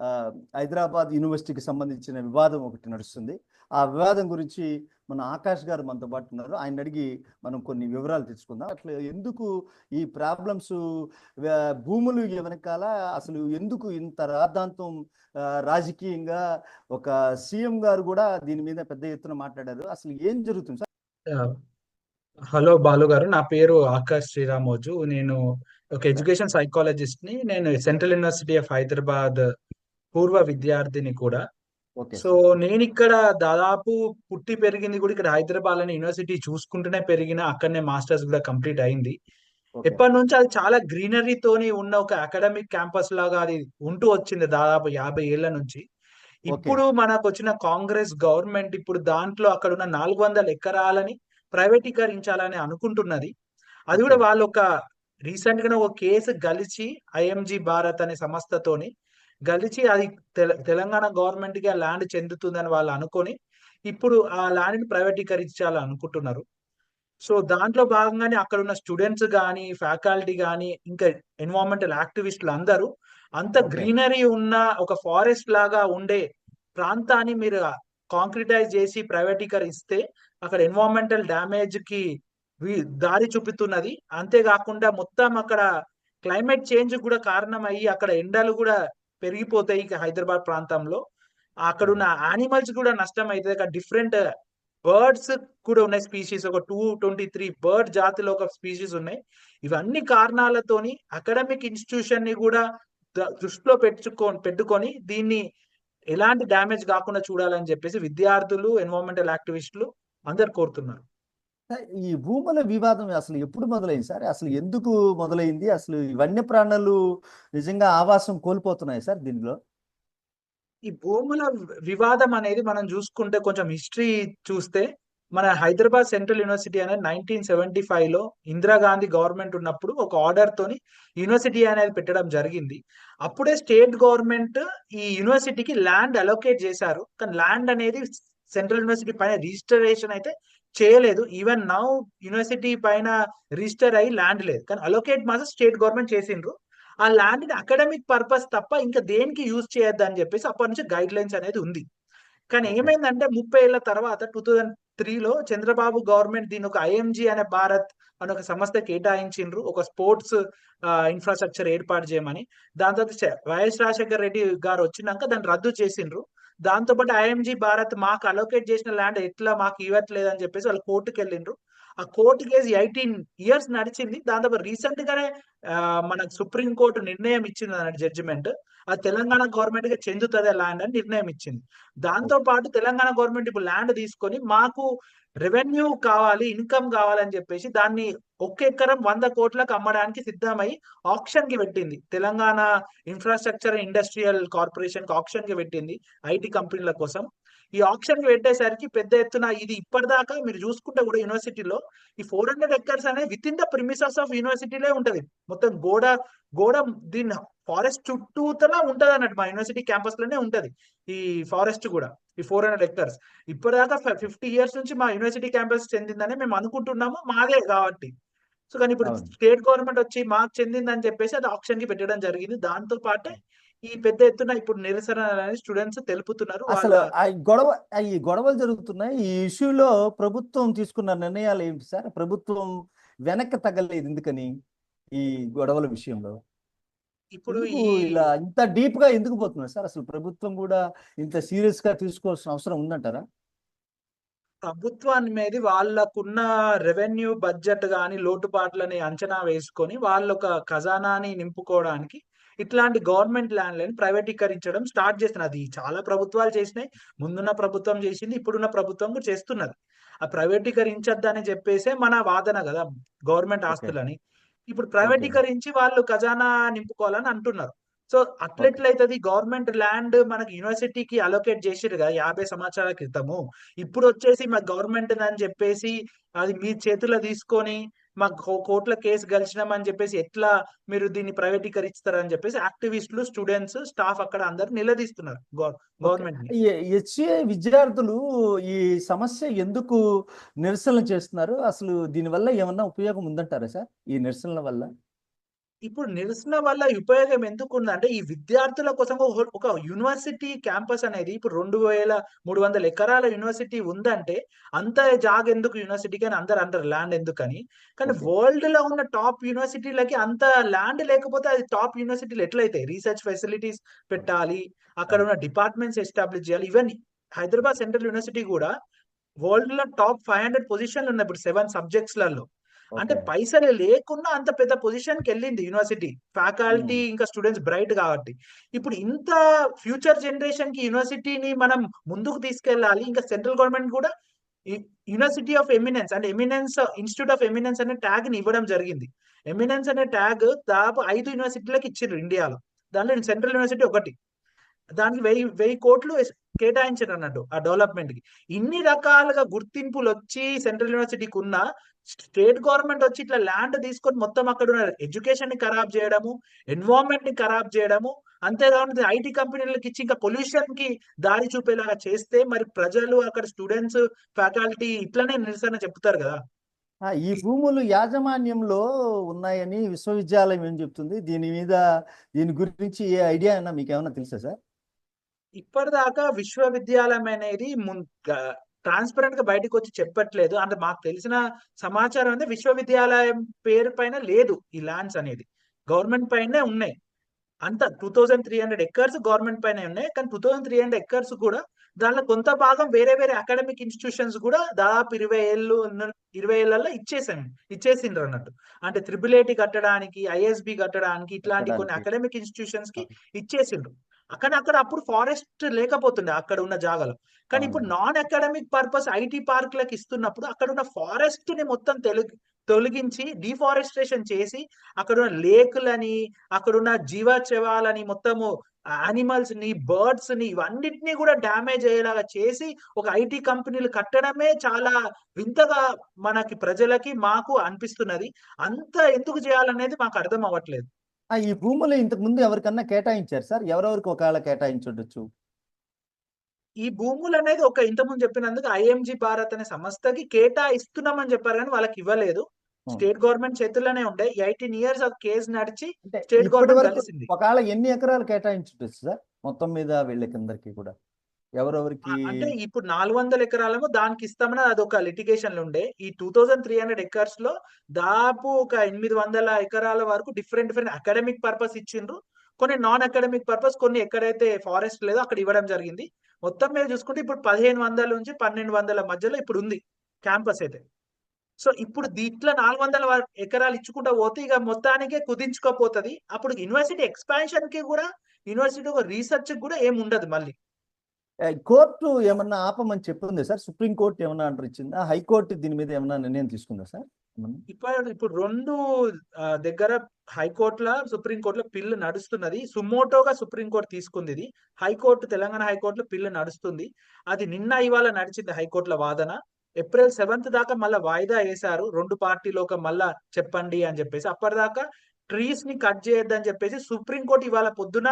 ఆ, హైదరాబాద్ యూనివర్సిటీకి సంబంధించిన వివాదం ఒకటి నడుస్తుంది. ఆ వివాదం గురించి మన ఆకాష్ గారు మనతో పాటు ఉన్నారు. ఆయన అడిగి మనం కొన్ని వివరాలు తెచ్చుకుందాం అట్లా ఎందుకు ఈ ప్రాబ్లమ్స్ భూములు వెనకాల అసలు ఎందుకు ఇంత రాద్ధాంతం రాజకీయంగా ఒక సీఎం గారు కూడా దీని మీద పెద్ద ఎత్తున మాట్లాడారు. అసలు ఏం జరుగుతుంది సార్? హలో బాలు గారు నా పేరు ఆకాష్ శ్రీరామోజు. నేను ఒక ఎడ్యుకేషన్ సైకాలజిస్ట్ని నేను సెంట్రల్ యూనివర్సిటీ ఆఫ్ హైదరాబాద్ పూర్వ విద్యార్థిని కూడా. సో నేను ఇక్కడ దాదాపు పుట్టి పెరిగింది కూడా ఇక్కడ హైదరాబాద్ అనే యూనివర్సిటీ చూసుకుంటూనే పెరిగిన అక్కడనే మాస్టర్స్ కూడా కంప్లీట్ అయింది. ఎప్పటి నుంచి అది చాలా గ్రీనరీ తోని ఉన్న ఒక అకాడమిక్ క్యాంపస్ లాగా అది ఉంటూ వచ్చింది దాదాపు యాభై ఏళ్ళ నుంచి. ఇప్పుడు మనకు వచ్చిన కాంగ్రెస్ గవర్నమెంట్ ఇప్పుడు దాంట్లో అక్కడ ఉన్న నాలుగు వందల ఎకరాలని ప్రైవేటీకరించాలని అనుకుంటున్నది. అది కూడా. వాళ్ళు ఒక రీసెంట్గా ఒక కేసు గలిచి ఐఎంజీ భారత్ అనే సంస్థతోని గలిచి అది తెల- తెలంగాణ గవర్నమెంట్కి ఆ ల్యాండ్ చెందుతుందని వాళ్ళు అనుకొని ఇప్పుడు ఆ ల్యాండ్ని ప్రైవేటీకరించాలని అనుకుంటున్నారు సో దాంట్లో భాగంగానే అక్కడ ఉన్న స్టూడెంట్స్ కానీ ఫ్యాకల్టీ కానీ ఇంకా ఎన్వైరన్మెంటల్ యాక్టివిస్టులు అందరూ అంత. గ్రీనరీ ఉన్న ఒక ఫారెస్ట్ లాగా ఉండే ప్రాంతాన్ని మీరు కాంక్రిటైజ్ చేసి ప్రైవేటీకరిస్తే అక్కడ ఎన్వైరన్మెంటల్ డ్యామేజ్కి దారి చూపుతున్నది అంతేకాకుండా మొత్తం అక్కడ క్లైమేట్ చేంజ్ కూడా కారణం అయ్యి అక్కడ ఎండలు కూడా పెరిగిపోతాయి ఇక హైదరాబాద్ ప్రాంతంలో. అక్కడ ఉన్న యానిమల్స్ కూడా నష్టం అవుతుంది. అక్కడ డిఫరెంట్ బర్డ్స్ కూడా ఉన్నాయి స్పీషీస్ ఒక టూ ట్వంటీ త్రీ బర్డ్ జాతిలో ఒక స్పీషీస్ ఉన్నాయి. ఇవన్నీ కారణాలతోని అకాడమిక్ ఇన్స్టిట్యూషన్ని కూడా దృష్టిలో పెట్టుకో పెట్టుకొని దీన్ని ఎలాంటి డ్యామేజ్ కాకుండా చూడాలని చెప్పేసి విద్యార్థులు ఎన్వైరన్మెంటల్ యాక్టివిస్టులు అందరు కోరుతున్నారు. ఈ భూముల వివాదం అసలు ఎప్పుడు మొదలైంది సార్? అసలు ఎందుకు మొదలైంది? అసలు ఈ వన్యప్రాణులు నిజంగా ఆవాసం కోల్పోతున్నాయి సార్ దీనిలో? ఈ భూముల వివాదం అనేది మనం చూసుకుంటే కొంచెం హిస్టరీ చూస్తే మన హైదరాబాద్ సెంట్రల్ యూనివర్సిటీ అనేది నైన్టీన్ సెవెంటీ ఫైవ్లో ఇందిరాగాంధీ గవర్నమెంట్ ఉన్నప్పుడు ఒక ఆర్డర్ తోని యూనివర్సిటీ అనేది పెట్టడం జరిగింది. అప్పుడే స్టేట్ గవర్నమెంట్ ఈ యూనివర్సిటీకి ల్యాండ్ అలోకేట్ చేశారు. కానీ ల్యాండ్ అనేది సెంట్రల్ యూనివర్సిటీ పైన రిజిస్టరేషన్ అయితే చేయలేదు. ఈవెన్ నౌ యూనివర్సిటీ పైన రిజిస్టర్ అయ్యి ల్యాండ్ లేదు. కానీ అలొకేట్ మాత్రం స్టేట్ గవర్నమెంట్ చేసిండ్రు. ఆ ల్యాండ్ని అకాడమిక్ పర్పస్ తప్ప ఇంకా దేనికి యూజ్ చేయొద్దు అని చెప్పేసి అప్పటి నుంచి గైడ్ లైన్స్ అనేది ఉంది. కానీ. ఏమైందంటే ముప్పై ఏళ్ళ తర్వాత టూ థౌజండ్ త్రీలో చంద్రబాబు గవర్నమెంట్ దీని ఒక ఐఎంజీ అనే భారత్ అని ఒక సంస్థ కేటాయించిండ్రు. ఒక స్పోర్ట్స్ ఇన్ఫ్రాస్ట్రక్చర్ ఏర్పాటు చేయమని. దాని తర్వాత వైఎస్ రాజశేఖర్ రెడ్డి గారు వచ్చినాక దాన్ని రద్దు చేసిండ్రు. దాంతో పాటు ఐఎంజీ భారత్ మాకు అలొకేట్ చేసిన ల్యాండ్ ఎట్లా మాకు ఇవ్వట్లేదు అని చెప్పేసి వాళ్ళు కోర్టుకు వెళ్ళిండ్రు ఆ కోర్టు కేసు ఎయిటీన్ ఇయర్స్ నడిచింది. దాంతో రీసెంట్ గానే ఆ, మన సుప్రీం కోర్టు నిర్ణయం ఇచ్చింది అన్నట్టు జడ్జిమెంట్ అది తెలంగాణ గవర్నమెంట్గా చెందుతుంది ల్యాండ్ అని నిర్ణయం ఇచ్చింది. దాంతో పాటు తెలంగాణ గవర్నమెంట్ ఇప్పుడు ల్యాండ్ తీసుకొని మాకు రెవెన్యూ కావాలి ఇన్కమ్ కావాలని చెప్పేసి దాన్ని ఒక్క ఎకరం వంద కోట్లకు అమ్మడానికి సిద్ధమై ఆప్షన్కి పెట్టింది. తెలంగాణ ఇన్ఫ్రాస్ట్రక్చర్ ఇండస్ట్రియల్ కార్పొరేషన్కి ఆప్షన్కి పెట్టింది ఐటీ కంపెనీల కోసం. ఈ ఆప్షన్కి పెట్టేసరికి పెద్ద ఎత్తున ఇది ఇప్పటిదాకా మీరు చూసుకుంటే కూడా యూనివర్సిటీలో ఈ ఫోర్ హండ్రెడ్ ఎకర్స్ అనేది with in the premises of యూనివర్సిటీలే ఉంటది. మొత్తం గోడ గోడ దీని ఫారెస్ట్ చుట్టూతల ఉంటది అన్నట్టు మా యూనివర్సిటీ క్యాంపస్లోనే ఉంటది ఈ ఫారెస్ట్ కూడా ఈ ఫోర్ హండ్రెడ్ ఎకర్స్. ఇప్పటిదాకా ఫిఫ్టీ ఇయర్స్ నుంచి మా యూనివర్సిటీ క్యాంపస్ చెందిందని మేము అనుకుంటున్నాము. మాదే కాబట్టి సో కానీ ఇప్పుడు. స్టేట్ గవర్నమెంట్ వచ్చి మాకు చెందిందని చెప్పేసి అది ఆప్షన్కి పెట్టడం జరిగింది. దాంతో పాటే ఈ పెద్ద ఎత్తున ఇప్పుడు నిరసన స్టూడెంట్స్ తెలుపుతున్నారు అసలు గొడవ ఈ గొడవలు జరుగుతున్నాయి. ఈ ఇష్యూలో ప్రభుత్వం తీసుకున్న నిర్ణయాలు ఏంటి సార్? ప్రభుత్వం వెనక్కి తగ్గలేదు ఎందుకని ఈ గొడవల విషయంలో? ఇప్పుడు ఇలా ఇంత డీప్గా ఎందుకు పోతున్నారు సార్? అసలు ప్రభుత్వం కూడా ఇంత సీరియస్గా తీసుకోవాల్సిన అవసరం ఉందంటారా? ప్రభుత్వాన్ని మీద వాళ్ళకున్న రెవెన్యూ బడ్జెట్ గాని లోటుపాట్లని అంచనా వేసుకొని వాళ్ళ ఒక ఖజానాని నింపుకోవడానికి ఇట్లాంటి గవర్నమెంట్ ల్యాండ్లను ప్రైవేటీకరించడం స్టార్ట్ చేస్తున్నది అది చాలా ప్రభుత్వాలు చేసినాయి. ముందున్న ప్రభుత్వం చేసింది ఇప్పుడున్న ప్రభుత్వం కూడా చేస్తున్నది. ఆ ప్రైవేటీకరించొద్దని చెప్పేసే మన వాదన కదా గవర్నమెంట్ ఆస్తులని. ఇప్పుడు ప్రైవేటీకరించి వాళ్ళు ఖజానా నింపుకోవాలని అంటున్నారు. So okay. అట్లెట్లయితది? గవర్నమెంట్ ల్యాండ్ మనకి యూనివర్సిటీకి అలొకేట్ చేసిరు కదా యాభై సంవత్సరాల క్రితము. ఇప్పుడు వచ్చేసి మా గవర్నమెంట్ అని చెప్పేసి అది మీ చేతిలో తీసుకొని మాకు కో- కోర్టుల కేసు గెలిచినామని చెప్పేసి ఎట్లా మీరు దీన్ని ప్రైవేటీకరిస్తారని చెప్పేసి యాక్టివిస్టులు స్టూడెంట్స్ స్టాఫ్ అక్కడ అందరు నిలదీస్తున్నారు గవర్నమెంట్ హెచ్ఏ విద్యార్థులు ఈ సమస్య ఎందుకు నిరసనలు చేస్తున్నారు? అసలు దీనివల్ల ఏమన్నా ఉపయోగం ఉందంటారా సార్? ఈ నిరసనల వల్ల? ఇప్పుడు నిరసన వల్ల ఉపయోగం ఎందుకుందంటే ఈ విద్యార్థుల కోసం ఒక యూనివర్సిటీ క్యాంపస్ అనేది ఇప్పుడు రెండు వేల మూడు వందల ఎకరాల యూనివర్సిటీ ఉందంటే అంత జాగ ఎందుకు యూనివర్సిటీకి అని అందరు అంటారు ల్యాండ్ ఎందుకని? కానీ. వరల్డ్లో ఉన్న టాప్ యూనివర్సిటీలకి అంత ల్యాండ్ లేకపోతే అది టాప్ యూనివర్సిటీలు ఎట్లయితాయి? రీసెర్చ్ ఫెసిలిటీస్ పెట్టాలి అక్కడ ఉన్న డిపార్ట్మెంట్స్ ఎస్టాబ్లిష్ చేయాలి ఈవెన్ హైదరాబాద్ సెంట్రల్ యూనివర్సిటీ కూడా వరల్డ్లో టాప్ ఫైవ్ హండ్రెడ్ పొజిషన్లు ఉన్నాయి ఇప్పుడు సెవెన్ సబ్జెక్ట్స్లలో అంటే. పైసలు లేకున్నా అంత పెద్ద పొజిషన్కి వెళ్ళింది యూనివర్సిటీ. ఫ్యాకల్టీ ఇంకా స్టూడెంట్స్ బ్రైట్ కాబట్టి. ఇప్పుడు ఇంత ఫ్యూచర్ జనరేషన్కి యూనివర్సిటీని మనం ముందుకు తీసుకెళ్ళాలి ఇంకా సెంట్రల్ గవర్నమెంట్ కూడా యూనివర్సిటీ ఆఫ్ ఎమినెన్స్ అంటే ఎమినెన్స్ ఇన్స్టిట్యూట్ ఆఫ్ ఎమినెన్స్ అనే ట్యాగ్ని ఇవ్వడం జరిగింది. ఎమినెన్స్ అనే ట్యాగ్ దాదాపు ఐదు యూనివర్సిటీలకు ఇచ్చిండ్రు ఇండియాలో. దాంట్లో సెంట్రల్ యూనివర్సిటీ ఒకటి. దానికి వెయ్యి వెయ్యి కోట్లు కేటాయించారు అన్నట్టు ఆ డెవలప్మెంట్కి ఇన్ని రకాలుగా గుర్తింపులు వచ్చి సెంట్రల్ యూనివర్సిటీకి ఉన్న స్టేట్ గవర్నమెంట్ వచ్చి ఇట్లా ల్యాండ్ తీసుకొని మొత్తం అక్కడ ఉన్న ఎడ్యుకేషన్ని ఖరాబ్ చేయడము ఎన్వైరన్మెంట్ని ఖరాబ్ చేయడము అంతేకాకుండా ఐటీ కంపెనీలకు ఇచ్చి ఇంకా పొల్యూషన్కి దారి చూపేలాగా చేస్తే మరి ప్రజలు అక్కడ స్టూడెంట్స్ ఫ్యాకల్టీ ఇట్లనే నిరసన చెప్తారు కదా. ఈ భూములు యాజమాన్యంలో ఉన్నాయని విశ్వవిద్యాలయం ఏం చెప్తుంది? దీని మీద దీని గురించి ఏ ఐడియా అయినా మీకు ఏమైనా తెలుసా సార్? ఇప్పటిదాకా విశ్వవిద్యాలయం అనేది ట్రాన్స్పరెంట్గా బయటకు వచ్చి చెప్పట్లేదు. అంటే మాకు తెలిసిన సమాచారం అంటే విశ్వవిద్యాలయం పేరు పైన లేదు ఈ ల్యాండ్స్ అనేది. గవర్నమెంట్ పైనే ఉన్నాయి. అంత two thousand three hundred acres government పైన ఉన్నాయి. కానీ two thousand three hundred acres కూడా దానిలో కొంత భాగం వేరే వేరే అకాడమిక్ ఇన్స్టిట్యూషన్స్ కూడా దాదాపు ఇరవై ఏళ్ళు ఇరవై ఏళ్ళలో ఇచ్చేసాం ఇచ్చేసిండ్రు అన్నట్టు. అంటే త్రిబుల్ ఐటి కట్టడానికి ఐఎస్బి కట్టడానికి ఇట్లాంటి కొన్ని. అకాడమిక్ ఇన్స్టిట్యూషన్స్కి ఇచ్చేసిండ్రు. కానీ అక్కడ అప్పుడు ఫారెస్ట్ లేకపోతుండే అక్కడ ఉన్న జాగాలో. కానీ ఇప్పుడు. నాన్ అకాడమిక్ పర్పస్ ఐటీ పార్క్లకు ఇస్తున్నప్పుడు అక్కడ ఉన్న ఫారెస్ట్ని మొత్తం తెలుగు తొలగించి డిఫారెస్ట్రేషన్ చేసి అక్కడ ఉన్న లేకులని అక్కడ ఉన్న జీవచవాలని మొత్తము యానిమల్స్ని బర్డ్స్ని ఇవన్నిటిని కూడా డ్యామేజ్ అయ్యేలాగా చేసి ఒక ఐటీ కంపెనీలు కట్టడమే చాలా వింతగా మనకి ప్రజలకి మాకు అనిపిస్తున్నది. అంత ఎందుకు చేయాలనేది మాకు అర్థం అవ్వట్లేదు. ఈ భూములు ఇంతకు ముందు ఎవరికన్నా కేటాయించారు సార్? ఎవరెవరికి ఒకవేళ కేటాయించుండొచ్చు ఈ భూములు అనేది ఒక ఇంతకుముందు చెప్పినందుకు ఐఎంజి భారత్ అనే సంస్థకి కేటాయిస్తున్నామని చెప్పారు కానీ వాళ్ళకి ఇవ్వలేదు. స్టేట్ గవర్నమెంట్ చేతుల్లోనే ఉండే. ఎయిటీన్ ఇయర్స్ ఆ కేసు నడిచి స్టేట్ గవర్నమెంట్ ఒకవేళ ఎన్ని ఎకరాలు కేటాయించుండొచ్చు సార్? మొత్తం మీద వీళ్ళకందరికీ కూడా. ఎవరెవరికి? అంటే ఇప్పుడు నాలుగు వందల ఎకరాలేమో దానికి ఇస్తామని అది ఒక లిటిగేషన్లో ఉండే ఈ టూ థౌజండ్ త్రీ హండ్రెడ్ ఎకర్స్లో దాదాపు ఒక ఎనిమిది వందల ఎకరాల వరకు డిఫరెంట్ డిఫరెంట్ అకాడమిక్ పర్పస్ ఇచ్చిండ్రు. కొన్ని నాన్ అకాడమిక్ పర్పస్ కొన్ని ఎక్కడైతే ఫారెస్ట్ లేదో అక్కడ ఇవ్వడం జరిగింది. మొత్తం మీద చూసుకుంటే ఇప్పుడు పదిహేను వందల నుంచి పన్నెండు వందల మధ్యలో ఇప్పుడు ఉంది క్యాంపస్ అయితే. సో ఇప్పుడు దీంట్లో నాలుగు వందల ఎకరాలు ఇచ్చుకుంటా పోతే ఇక మొత్తానికే కుదించుకోపోతుంది. అప్పుడు యూనివర్సిటీ ఎక్స్పాన్షన్కి కూడా యూనివర్సిటీ ఒక రీసెర్చ్ కూడా ఏమి ఉండదు మళ్ళీ. కోర్టు ఏమన్నా ఆపమని చెప్పింది సార్? సుప్రీం కోర్టు ఏమన్నా ఆర్డర్ ఇచ్చిందా? హైకోర్టు దీని మీద ఏమన్నా నిర్ణయం తీసుకుందా సార్? ఇప్పుడు ఇప్పుడు రెండు దగ్గర హైకోర్టుల సుప్రీం కోర్టులో పిల్లు నడుస్తున్నది. సుమోటోగా సుప్రీంకోర్టు తీసుకుంది ఇది. హైకోర్టు తెలంగాణ హైకోర్టులో పిల్లు నడుస్తుంది. అది నిన్న ఇవాళ నడిచింది హైకోర్టుల వాదన. ఏప్రిల్ సెవెంత్ దాకా మళ్ళీ వాయిదా వేశారు. రెండు పార్టీలోకి మళ్ళా చెప్పండి అని చెప్పేసి. అప్పటిదాకా ట్రీస్ని కట్ చేయొద్దని చెప్పేసి సుప్రీం కోర్టు ఇవాళ పొద్దున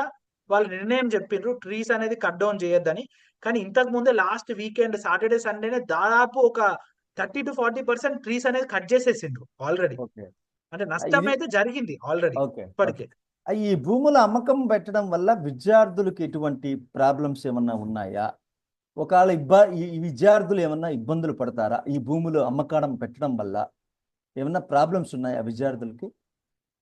వాళ్ళు నిర్ణయం చెప్పిండ్రు ట్రీస్ అనేది కట్ డౌన్ చేయొద్దని. కానీ ఇంతకు ముందే లాస్ట్ వీకెండ్ సాటర్డే సండేనే దాదాపు ఒక thirty to forty percent trees అనేది కట్ చేసేసిండ్రు ఆల్రెడీ అంటే నష్టం అయితే జరిగింది ఆల్రెడీ ఓకే ఇప్పటికే. ఈ భూముల అమ్మకం పెట్టడం వల్ల విద్యార్థులకు ఎటువంటి ప్రాబ్లమ్స్ ఏమన్నా ఉన్నాయా? ఒకవేళ ఇబ్బ ఈ విద్యార్థులు ఏమన్నా ఇబ్బందులు పడతారా? ఈ భూములు అమ్మకం పెట్టడం వల్ల ఏమన్నా ప్రాబ్లమ్స్ ఉన్నాయా విద్యార్థులకి?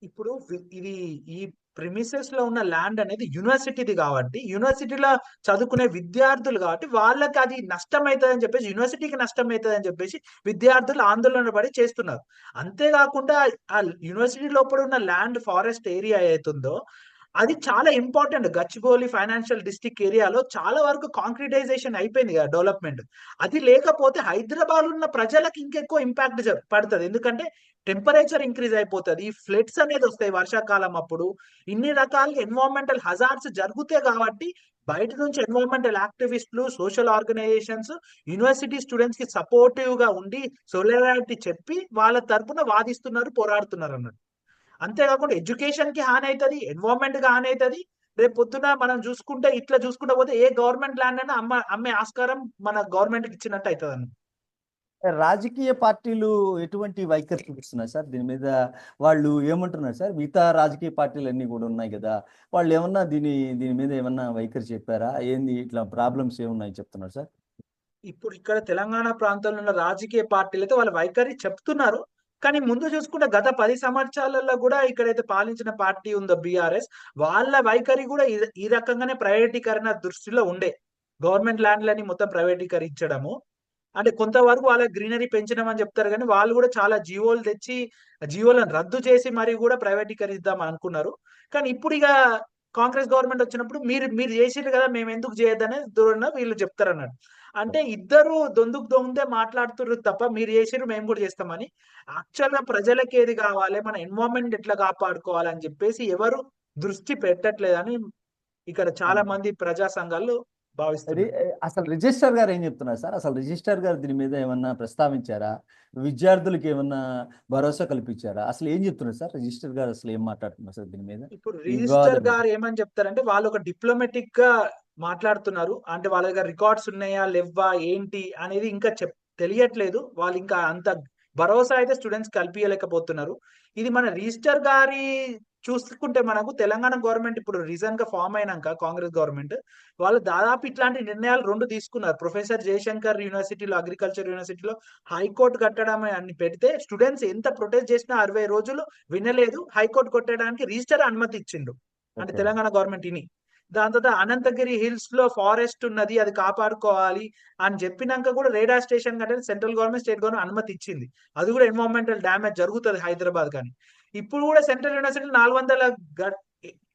ఇప్పుడు ఇది ఈ ప్రిమిసెస్లో ఉన్న ల్యాండ్ అనేది యూనివర్సిటీది కాబట్టి యూనివర్సిటీలో చదువుకునే విద్యార్థులు కాబట్టి వాళ్ళకి అది నష్టం అవుతుందని చెప్పేసి యూనివర్సిటీకి నష్టం అవుతుందని చెప్పేసి విద్యార్థులు ఆందోళన పడి చేస్తున్నారు. అంతేకాకుండా ఆ యూనివర్సిటీ లోపల ఉన్న ల్యాండ్ ఫారెస్ట్ ఏరియా ఏతుందో అది చాలా ఇంపార్టెంట్ గచ్చిబౌలి ఫైనాన్షియల్ డిస్ట్రిక్ట్ ఏరియాలో చాలా వరకు కాంక్రిటైజేషన్ అయిపోయింది కదా డెవలప్మెంట్ అది లేకపోతే హైదరాబాద్ ఉన్న ప్రజలకు ఇంకెక్కువ ఇంపాక్ట్ పడుతుంది. ఎందుకంటే టెంపరేచర్ ఇంక్రీజ్ అయిపోతుంది. ఫ్లడ్స్ అనేది వస్తాయి వర్షాకాలం అప్పుడు. ఇన్ని రకాల ఎన్విరాన్మెంటల్ హజార్డ్స్ జరుగుతాయి కాబట్టి బయట నుంచి ఎన్విరాన్మెంటల్ యాక్టివిస్టులు సోషల్ ఆర్గనైజేషన్స్ యూనివర్సిటీ స్టూడెంట్స్కి సపోర్టివ్గా ఉండి సోలిడారిటీ చెప్పి వాళ్ళ తరపున వాదిస్తున్నారు పోరాడుతున్నారు అన్నట్టు. అంతేకాకుండా ఎడ్యుకేషన్కి హాని అవుతుంది ఎన్విరాన్మెంట్కి హాని అవుతుంది రేపు పొద్దున మనం చూసుకుంటే ఇట్లా చూసుకుంటే పోతే ఏ గవర్నమెంట్ ల్యాండ్ అయినా అమ్మ అమ్మే ఆస్కారం మన గవర్నమెంట్కి ఇచ్చినట్టు అవుతుంది రాజకీయ పార్టీలు ఎటువంటి వైఖరి చూపిస్తున్నాయి సార్? దీని మీద వాళ్ళు ఏమంటున్నారు సార్? మిగతా రాజకీయ పార్టీలు అన్నీ కూడా ఉన్నాయి కదా. వాళ్ళు ఏమన్నా దీని దీని మీద ఏమన్నా వైఖరి చెప్పారా? ఏంది ఇట్లా ప్రాబ్లమ్స్ ఏమున్నాయి చెప్తున్నారు సార్? ఇప్పుడు ఇక్కడ తెలంగాణ ప్రాంతంలో ఉన్న రాజకీయ పార్టీలు అయితే వాళ్ళ వైఖరి చెప్తున్నారు. కానీ ముందు చూసుకుంటే గత పది సంవత్సరాలలో కూడా ఇక్కడైతే పాలించిన పార్టీ ఉందో బీఆర్ఎస్ వాళ్ళ వైఖరి కూడా ఈ రకంగానే ప్రైవేటీకరణ దృష్టిలో ఉండే. గవర్నమెంట్ ల్యాండ్లని మొత్తం ప్రైవేటీకరించడము. అంటే కొంతవరకు వాళ్ళ గ్రీనరీ పెంచడం అని చెప్తారు కానీ వాళ్ళు కూడా చాలా జీవోలు తెచ్చి జీవోలను రద్దు చేసి మరి కూడా ప్రైవేటీకరిద్దాం అనుకున్నారు. కానీ ఇప్పుడు ఇక కాంగ్రెస్ గవర్నమెంట్ వచ్చినప్పుడు మీరు మీరు చేసిరు కదా మేము ఎందుకు చేయొద్దనే దూరంగా వీళ్ళు చెప్తారు అన్నాడు అంటే ఇద్దరు దొందుకు దొంగదే మాట్లాడుతున్నారు తప్ప మీరు చేసిరు మేము కూడా చేస్తామని. యాక్చువల్గా ప్రజలకి ఏది కావాలి మన ఎన్వైరన్మెంట్ ఎట్లా కాపాడుకోవాలని చెప్పేసి ఎవరు దృష్టి పెట్టట్లేదని ఇక్కడ చాలా మంది ప్రజా సంఘాలు భావిస్తారు అసలు రిజిస్టర్ గారు ఏం చెప్తున్నారు సార్? అసలు రిజిస్టర్ గారు దీని మీద ఏమన్నా ప్రస్తావించారా? విద్యార్థులకు ఏమన్నా భరోసా కల్పించారా? అసలు ఏం చెప్తున్నారు సార్? రిజిస్టర్ గారు అసలు ఏం మాట్లాడుతున్నారు సార్ దీని మీద? ఇప్పుడు రిజిస్టర్ గారు ఏమని చెప్తారంటే వాళ్ళు ఒక డిప్లొమాటిక్గా మాట్లాడుతున్నారు. అంటే వాళ్ళ దగ్గర రికార్డ్స్ ఉన్నాయా లేవా ఏంటి అనేది ఇంకా చెప్ తెలియట్లేదు. వాళ్ళు ఇంకా అంత భరోసా అయితే స్టూడెంట్స్ కల్పించలేకపోతున్నారు ఇది మన రిజిస్టర్ గారి చూసుకుంటే మనకు తెలంగాణ గవర్నమెంట్ ఇప్పుడు రీసెంట్గా ఫామ్ అయినాక కాంగ్రెస్ గవర్నమెంట్ వాళ్ళు దాదాపు ఇట్లాంటి నిర్ణయాలు రెండు తీసుకున్నారు. ప్రొఫెసర్ జయశంకర్ యూనివర్సిటీలో అగ్రికల్చర్ యూనివర్సిటీలో హైకోర్టు కట్టడం అని పెడితే స్టూడెంట్స్ ఎంత ప్రొటెస్ట్ చేసినా అరవై రోజులు వినలేదు. హైకోర్టు కొట్టడానికి రిజిస్టర్ అనుమతి ఇచ్చిండు. అంటే. తెలంగాణ గవర్నమెంట్ ఇని. దాని తర్వాత అనంతగిరి హిల్స్లో ఫారెస్ట్ ఉన్నది అది కాపాడుకోవాలి అని చెప్పినాక కూడా రేడార్ స్టేషన్ కంటే సెంట్రల్ గవర్నమెంట్ స్టేట్ గవర్నమెంట్ అనుమతి ఇచ్చింది. అది కూడా ఎన్వైరన్మెంటల్ డ్యామేజ్ జరుగుతుంది హైదరాబాద్ కానీ ఇప్పుడు కూడా సెంట్రల్ యూనివర్సిటీ నాలుగు వందల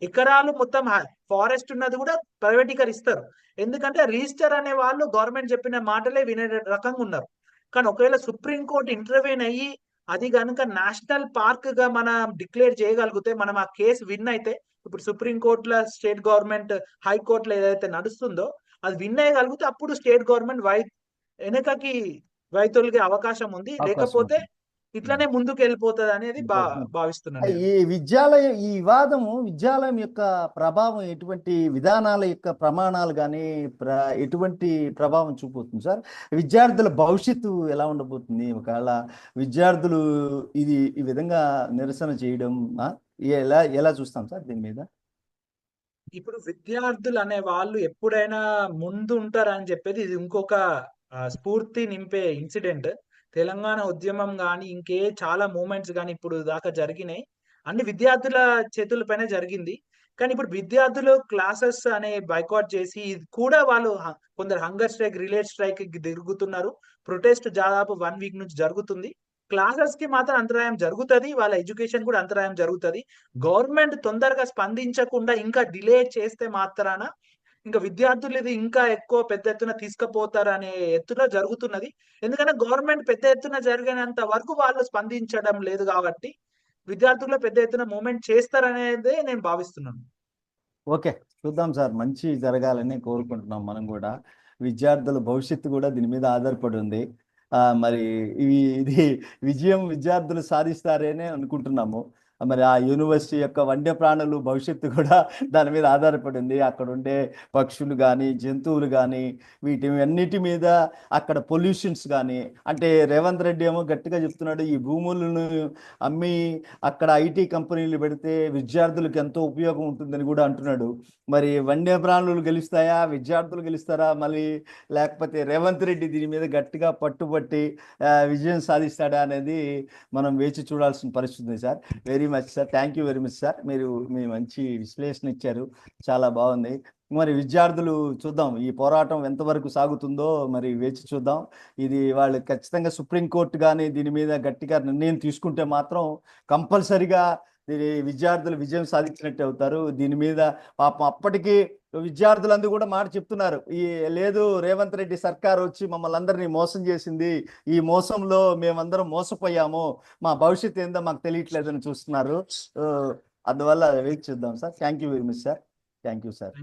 ఎకరాలు మొత్తం ఫారెస్ట్ ఉన్నది కూడా ప్రైవేటీకరిస్తారు. ఎందుకంటే రిజిస్టర్ అనే వాళ్ళు గవర్నమెంట్ చెప్పిన మాటలే వినే రకంగా ఉన్నారు. కానీ ఒకవేళ సుప్రీం కోర్టు ఇంటర్వ్యూన్ అయ్యి అది కనుక నేషనల్ పార్క్గా మనం డిక్లేర్ చేయగలిగితే మనం ఆ కేసు విన్ అయితే ఇప్పుడు సుప్రీం కోర్టులో స్టేట్ గవర్నమెంట్ హైకోర్టులో ఏదైతే నడుస్తుందో అది విన్ అయ్యగలిగితే అప్పుడు స్టేట్ గవర్నమెంట్ వై వెనకకి వైతొలిగే అవకాశం ఉంది. లేకపోతే. ఇట్లానే ముందుకు వెళ్ళిపోతుంది అనేది ఉమ్. భావిస్తున్నాను నేను. ఈ విద్యాలయం ఈ వివాదము విద్యాలయం యొక్క ప్రభావం ఎటువంటి విధానాల యొక్క ప్రమాణాలు కానీ ప్ర ఎటువంటి ప్రభావం చూపుతుంది సార్ విద్యార్థుల భవిష్యత్తు ఎలా ఉండబోతుంది ఒకవేళ విద్యార్థులు ఇది ఈ విధంగా నిరసన చేయడం? ఎలా ఎలా చూస్తాం సార్ దీని మీద ఇప్పుడు విద్యార్థులు అనే వాళ్ళు ఎప్పుడైనా ముందు ఉంటారని చెప్పేది ఇది ఇంకొక స్ఫూర్తి నింపే ఇన్సిడెంట్ తెలంగాణ ఉద్యమం కానీ ఇంకే చాలా మూమెంట్స్ కానీ ఇప్పుడు దాకా జరిగినాయి. అన్ని విద్యార్థుల చేతులపైనే జరిగింది. కానీ ఇప్పుడు విద్యార్థులు క్లాసెస్ అనే బైకాట్ చేసి ఇది కూడా వాళ్ళు కొందరు హంగర్ స్ట్రైక్ రిలే స్ట్రైక్ తిరుగుతున్నారు. ప్రొటెస్ట్ దాదాపు వన్ వీక్ నుంచి జరుగుతుంది. క్లాసెస్కి మాత్రం అంతరాయం జరుగుతుంది. వాళ్ళ ఎడ్యుకేషన్ కూడా అంతరాయం జరుగుతుంది. గవర్నమెంట్ తొందరగా స్పందించకుండా ఇంకా డిలే చేస్తే మాత్రాన ఇంకా విద్యార్థులు ఇది ఇంకా ఎక్కువ పెద్ద ఎత్తున తీసుకుపోతారనే ఎత్తున జరుగుతున్నది. ఎందుకంటే గవర్నమెంట్ పెద్ద ఎత్తున జరిగినంత వరకు వాళ్ళు స్పందించడం లేదు కాబట్టి విద్యార్థుల్లో పెద్ద ఎత్తున మూమెంట్ చేస్తారనేదే నేను భావిస్తున్నాను. ఓకే చూద్దాం సార్. మంచి జరగాలని కోరుకుంటున్నాం మనం కూడా. విద్యార్థుల భవిష్యత్తు కూడా దీని మీద ఆధారపడి ఉంది. మరి ఇది విజయం విద్యార్థులు సాధిస్తారనే అనుకుంటున్నాము. మరి ఆ యూనివర్సిటీ యొక్క వన్యప్రాణులు భవిష్యత్తు కూడా దాని మీద ఆధారపడింది. అక్కడ ఉండే పక్షులు కానీ జంతువులు కానీ వీటి అన్నిటి మీద అక్కడ పొల్యూషన్స్ కానీ అంటే రేవంత్ రెడ్డి ఏమో గట్టిగా చెప్తున్నాడు ఈ భూములను అమ్మి అక్కడ ఐటీ కంపెనీలు పెడితే విద్యార్థులకు ఎంతో ఉపయోగం ఉంటుందని కూడా అంటున్నాడు. మరి వన్యప్రాణులు గెలుస్తాయా? విద్యార్థులు గెలుస్తారా? మళ్ళీ లేకపోతే రేవంత్ రెడ్డి దీని మీద గట్టిగా పట్టుబట్టి విజయం సాధిస్తాడా అనేది మనం వేచి చూడాల్సిన పరిస్థితి ఉంది sir. Very much sir thank you very much sir మీరు మీ మంచి విశ్లేషణ ఇచ్చారు. చాలా బాగుంది. మరి విద్యార్థులు చూద్దాం. ఈ పోరాటం ఎంతవరకు సాగుతుందో మరి వేచి చూద్దాం. ఇది వాళ్ళు ఖచ్చితంగా సుప్రీంకోర్టు కానీ దీని మీద గట్టిగా నిర్ణయం తీసుకుంటే మాత్రం కంపల్సరిగా దీని విద్యార్థులు విజయం సాధించినట్టు అవుతారు. దీని మీద పాపం అప్పటికి విద్యార్థులందరూ కూడా మాట చెప్తున్నారు. ఈ లేదు రేవంత్ రెడ్డి సర్కార్ వచ్చి మమ్మల్ని అందరినీ మోసం చేసింది. ఈ మోసంలో మేమందరం మోసపోయాము. మా భవిష్యత్తు ఏందో మాకు తెలియట్లేదని చూస్తున్నారు. అందువల్ల వెయిట్ చూద్దాం sir. Thank you very much sir. Thank you sir.